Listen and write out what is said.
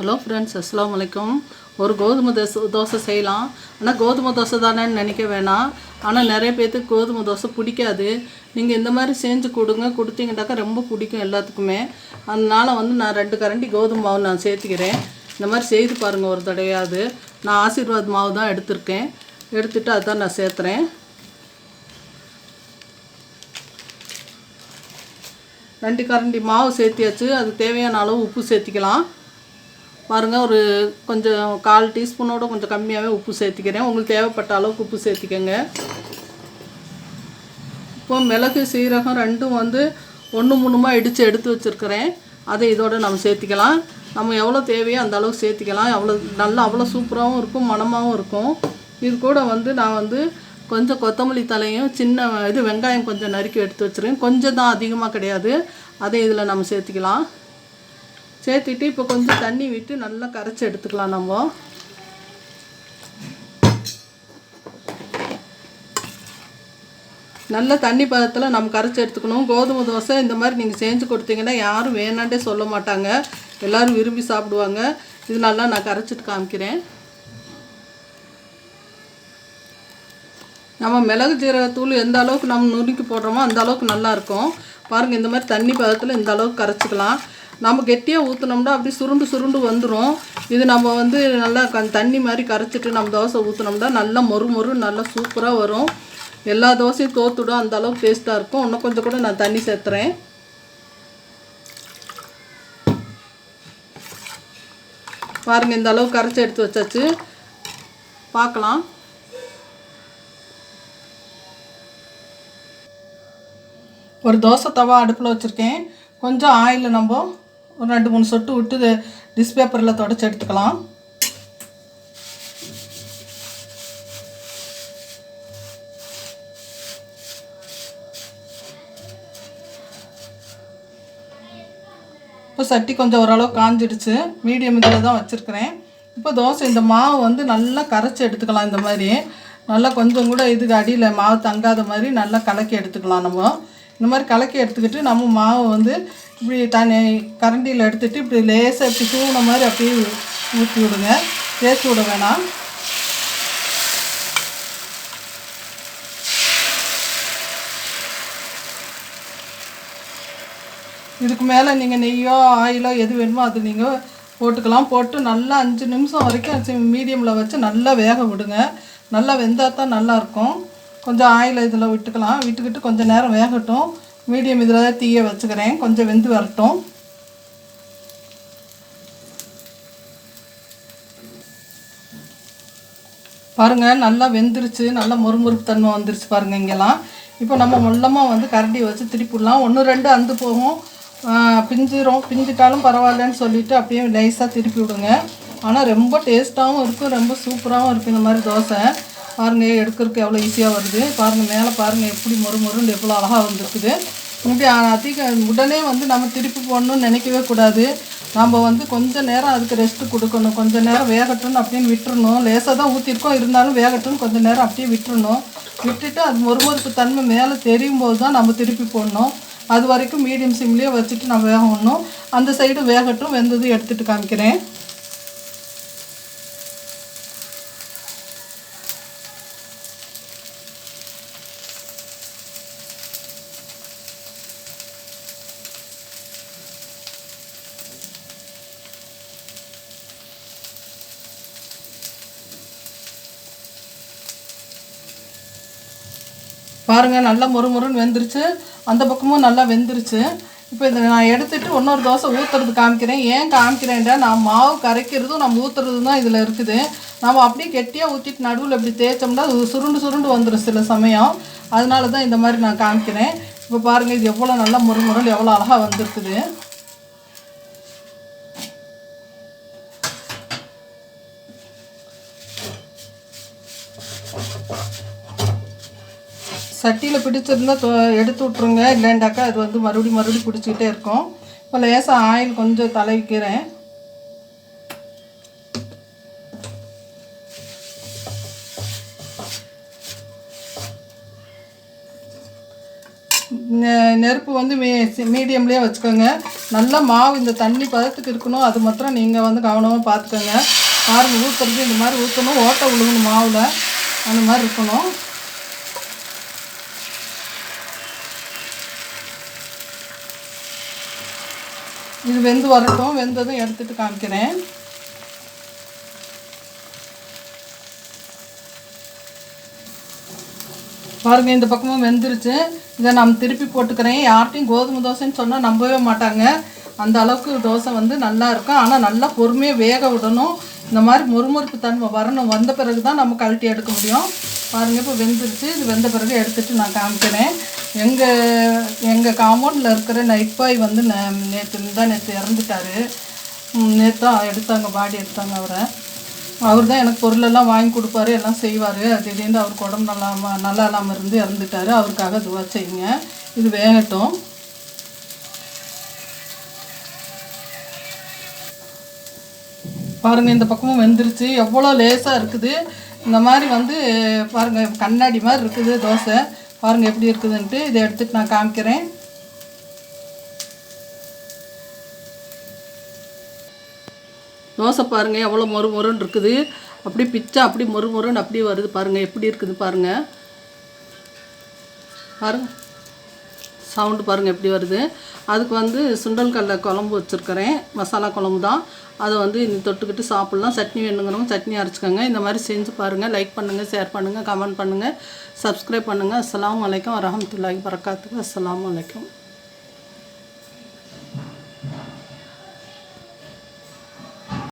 Hello friends அஸ்லாம் அலைக்கும் ஒரு கோதுமை தோசை தோசை செய்யலாம். ஆனால் கோதுமை தோசை தானேன்னு நினைக்க வேணாம். ஆனால் நிறைய பேர்த்துக்கு கோதுமை தோசை பிடிக்காது. நீங்கள் இந்த மாதிரி செஞ்சு கொடுங்க. கொடுத்தீங்கன்னாக்கா ரொம்ப பிடிக்கும் எல்லாத்துக்குமே. அதனால் வந்து நான் ரெண்டு கரண்டி கோதுமை மாவு நான் சேர்த்துக்கிறேன். இந்த மாதிரி செய்து பாருங்கள் ஒரு தடவையாவது. நான் ஆசீர்வாத் மாவு தான் எடுத்திருக்கேன். எடுத்துட்டு அதான் நான் சேர்த்துறேன். ரெண்டு கரண்டி மாவு சேர்த்தியாச்சு. அது தேவையான அளவு உப்பு சேர்த்திக்கலாம். பாருங்கள் ஒரு கொஞ்சம் கால் டீஸ்பூனோட கொஞ்சம் கம்மியாகவே உப்பு சேர்த்திக்கிறேன். உங்களுக்கு தேவைப்பட்ட அளவுக்கு உப்பு சேர்த்திக்கோங்க. இப்போ மிளகு சீரகம் ரெண்டும் வந்து ஒன்று மூணுமா இடித்து எடுத்து வச்சுருக்கிறேன். அதை இதோடு நம்ம சேர்த்திக்கலாம். நம்ம எவ்வளோ தேவையோ அந்த அளவுக்கு சேர்த்திக்கலாம். அவ்வளோ நல்லா அவ்வளோ சூப்பராகவும் இருக்கும் மணமாகவும் இருக்கும். இது கூட வந்து நான் வந்து கொஞ்சம் கொத்தமல்லி தலையும் சின்ன இது வெங்காயம் கொஞ்சம் நறுக்கி எடுத்து வச்சுருக்கேன். கொஞ்சம் தான் அதிகமாக கிடையாது. அதை இதில் நம்ம சேர்த்திக்கலாம். சேர்த்துட்டு இப்போ கொஞ்சம் தண்ணி விட்டு நல்லா கரைச்சி எடுத்துக்கலாம் நம்ம. நல்ல தண்ணி பதத்தில் நம்ம கரைச்சி எடுத்துக்கணும். கோதுமை தோசை இந்த மாதிரி நீங்கள் செஞ்சு கொடுத்தீங்கன்னா யாரும் வேணாண்டே சொல்ல மாட்டாங்க. எல்லோரும் விரும்பி சாப்பிடுவாங்க. இது நல்லா நான் கரைச்சிட்டு காமிக்கிறேன். நம்ம மிளகு ஜீரகத்தூள் எந்த அளவுக்கு நம்ம நுணுக்கி போடுறோமோ அந்த அளவுக்கு நல்லாயிருக்கும் பாருங்கள் இந்த மாதிரி தண்ணி பதத்தில் இந்த அளவுக்கு கரைச்சிக்கலாம். நம்ம கெட்டியாக ஊற்றினோம்னா அப்படியே சுருண்டு சுருண்டு வந்துடும் இது நம்ம வந்து நல்லா க தண்ணி மாதிரி கரைச்சிட்டு நம்ம தோசை ஊற்றினோம்னா நல்லா மொறு மொறு நல்லா சூப்பராக வரும். எல்லா தோசையும் தோத்துடும் அந்த அளவுக்கு டேஸ்ட்டாக இருக்கும். இன்னும் கொஞ்சம் கூட நான் தண்ணி சேர்த்துறேன். பாருங்கள் இந்த அளவு கரைச்சி எடுத்து வச்சாச்சு. பார்க்கலாம். ஒரு தோசை தவா அடுப்பில் வச்சுருக்கேன். கொஞ்சம் ஆயில் நம்ம ஒரு ரெண்டு மூணு சொட்டு விட்டு டிஷ் பேப்பரில் தொடச்சி எடுத்துக்கலாம். இப்போ சட்டி கொஞ்சம் ஓரளவு காஞ்சிடுச்சு. மீடியம் இதில் தான் வச்சுருக்கிறேன். இப்போ தோசை இந்த மாவு வந்து நல்லா கரைச்சி எடுத்துக்கலாம் இந்த மாதிரி. நல்லா கொஞ்சம் கூட இதுக்கு அடியில் மாவு தங்காத மாதிரி நல்லா கலக்கி எடுத்துக்கலாம் நம்ம. இந்த மாதிரி கலக்கி எடுத்துக்கிட்டு நம்ம மாவு வந்து இப்படி தண்ணி கரண்டியில் எடுத்துகிட்டு இப்படி லேசாக இப்படி தூண மாதிரி அப்படியே ஊற்றி விடுங்க. தேய்ச்சி விட வேணாம். இதுக்கு மேலே நீங்கள் நெய்யோ ஆயிலோ எது வேணுமோ அது நீங்கள் போட்டுக்கலாம். போட்டு நல்லா அஞ்சு நிமிஷம் வரைக்கும் மீடியமில் வச்சு நல்லா வேக விடுங்க. நல்லா வெந்தால் தான் நல்லாயிருக்கும் கொஞ்சம் ஆயில் இதில் விட்டுக்கலாம். விட்டுக்கிட்டு கொஞ்சம் நேரம் வேகட்டும். மீடியம் இதில் தான் தீய வச்சுக்கிறேன். கொஞ்சம் வெந்து வரட்டும். பாருங்கள் நல்லா வெந்துருச்சு. நல்லா மொறுமொறுப்பு தன்மை வந்துருச்சு பாருங்கள் இங்கெல்லாம். இப்போ நம்ம மொல்லமாக வந்து கரண்டி வச்சு திருப்பிடலாம். ஒன்று ரெண்டு அந்து போகும். பிஞ்சிரும். பிஞ்சிட்டாலும் பரவாயில்லன்னு சொல்லிவிட்டு அப்படியே லைஸாக திருப்பி விடுங்க. ஆனால் ரொம்ப டேஸ்ட்டாகவும் இருக்கும். ரொம்ப சூப்பராகவும் இருக்கும் இந்த மாதிரி தோசை. பாருங்கள் எடுக்கிறதுக்கு எவ்வளோ ஈஸியாக வருது. பாருங்கள் மேலே பாருங்கள் எப்படி மொறு மொறுன்னு எவ்வளோ அழகாக வந்துருக்குது. இப்படி அதிக உடனே வந்து நம்ம திருப்பி போடணும்னு நினைக்கவே கூடாது. நம்ம வந்து கொஞ்சம் நேரம் அதுக்கு ரெஸ்ட்டு கொடுக்கணும். கொஞ்சம் நேரம் வேகட்டும்னு அப்படின்னு விட்டுறணும். லேசாக தான் ஊற்றிருக்கோம் இருந்தாலும் வேகட்டும்னு கொஞ்சம் நேரம் அப்படியே விட்டுறணும். விட்டுட்டு அது மொறுமொறுப்பு தன்மை மேலே தெரியும் போது தான் நம்ம திருப்பி போடணும். அது வரைக்கும் மீடியம் சிம்லேயே வச்சுட்டு நம்ம வேகணும் அந்த சைடு வேகட்டும் வெந்தது எடுத்துகிட்டு காமிக்கிறேன். பாருங்கள் நல்லா மொறு மொறுன்னு வெந்துருச்சு. அந்த பக்கமும் நல்லா வெந்துருச்சு. இப்போ இதை நான் எடுத்துகிட்டு இன்னொரு தோசை ஊற்றுறது காமிக்கிறேன். ஏன் காமிக்கிறேன்டா? நான் மாவு கரைக்கிறதும் நம்ம ஊற்றுறதும் தான் இதில் இருக்குது. நம்ம அப்படியே கெட்டியாக ஊற்றிட்டு நடுவில் இப்படி தேய்ச்சோம்னா அது சுருண்டு சுருண்டு வந்துடும் சில சமயம். அதனால தான் இந்த மாதிரி நான் காமிக்கிறேன். இப்போ பாருங்கள் இது எவ்வளோ நல்லா மொறு மொறுன்னு எவ்வளோ அழகாக வந்துருக்குது. சட்டியில் பிடிச்சிருந்தா எடுத்து விட்ருங்க இல்லைண்டாக்கா அது வந்து மறுபடியும் மறுபடியும் பிடிச்சிக்கிட்டே இருக்கும். இப்போ லேசாக ஆயில் கொஞ்சம் தலைவிக்கிறேன் நெருப்பு வந்து மீ மீடியம்லேயே வச்சுக்கோங்க. நல்லா மாவு இந்த தண்ணி பதத்துக்கு இருக்கணும். அது மாத்திரம் நீங்கள் வந்து கவனமாக பார்த்துக்கோங்க பாருங்க ஊற்றுறது இந்த மாதிரி ஊற்றணும் ஓட்டை விழுகணும் மாவில். அந்த மாதிரி இருக்கணும். இது வெந்து வரட்டும். வெந்ததும் எடுத்துட்டு காமிக்கிறேன். பாருங்க இந்த பக்கமும் வெந்துருச்சு. இதை நான் திருப்பி போட்டுக்கிறேன். யார்ட்டையும் கோதுமை தோசைன்னு சொன்னால் நம்பவே மாட்டாங்க. அந்த அளவுக்கு தோசை வந்து நல்லா இருக்கும். ஆனால் நல்லா பொறுமையாக வேக விடணும். இந்த மாதிரி மொறுமொறுப்பு தன்மை வரணும். வந்த பிறகு தான் நம்ம கழட்டி எடுக்க முடியும். பாருங்கள் இப்போ வெந்துருச்சு. இது வெந்த பிறகு எடுத்துகிட்டு நான் காமிக்கிறேன். எங்கள் எங்கள் காம்பவுண்டில் இருக்கிற நைட் பாய் வந்து நேற்று தான் நேற்று இறந்துட்டாரு. நேற்று தான் எடுத்தாங்க பாடி எடுத்தாங்க அவரை. அவர் தான் எனக்கு பொருளெல்லாம் வாங்கி கொடுப்பாரு எல்லாம் செய்வார். திடீர்னு அவருக்கு உடம்பு நல்லா நல்லா இல்லாமல் இருந்து இறந்துட்டாரு. அவருக்காக துவா செய்யுங்க. இது வேகட்டும். பாருங்கள் இந்த பக்கமும் வெந்துருச்சு. எவ்வளோ லேசாக இருக்குது. இந்த மாதிரி வந்து பாருங்கள் கண்ணாடி மாதிரி இருக்குது தோசை. பாருங்கள் எப்படி இருக்குதுன்ட்டு இதை எடுத்துகிட்டு நான் காமிக்கிறேன். தோசை பாருங்கள் எவ்வளோ மொறு மொறுன்னு இருக்குது. அப்படி பிச்சா அப்படி மொறு மொறுன்னு அப்படியே வருது பாருங்கள் எப்படி இருக்குது பாருங்கள் பாருங்கள் சவுண்டு பாருங்கள் எப்படி வருது. அதுக்கு வந்து சுண்டல் கடல குழம்பு வச்சுருக்கிறேன். மசாலா குழம்பு தான். அதை வந்து இன்னி தொட்டுக்கிட்டு சாப்பிட்லாம். சட்னி வேணுங்கிறவங்க சட்னி அரைச்சிக்கோங்க. இந்த மாதிரி செஞ்சு பாருங்கள் லைக் பண்ணுங்கள் ஷேர் பண்ணுங்கள் கமெண்ட் பண்ணுங்கள் சப்ஸ்கிரைப் பண்ணுங்கள் அஸ்லாம் வலைக்கம் வரமத்துல்லாஹி வரகாத்துக்கு அஸ்லாம் அலைக்கும்.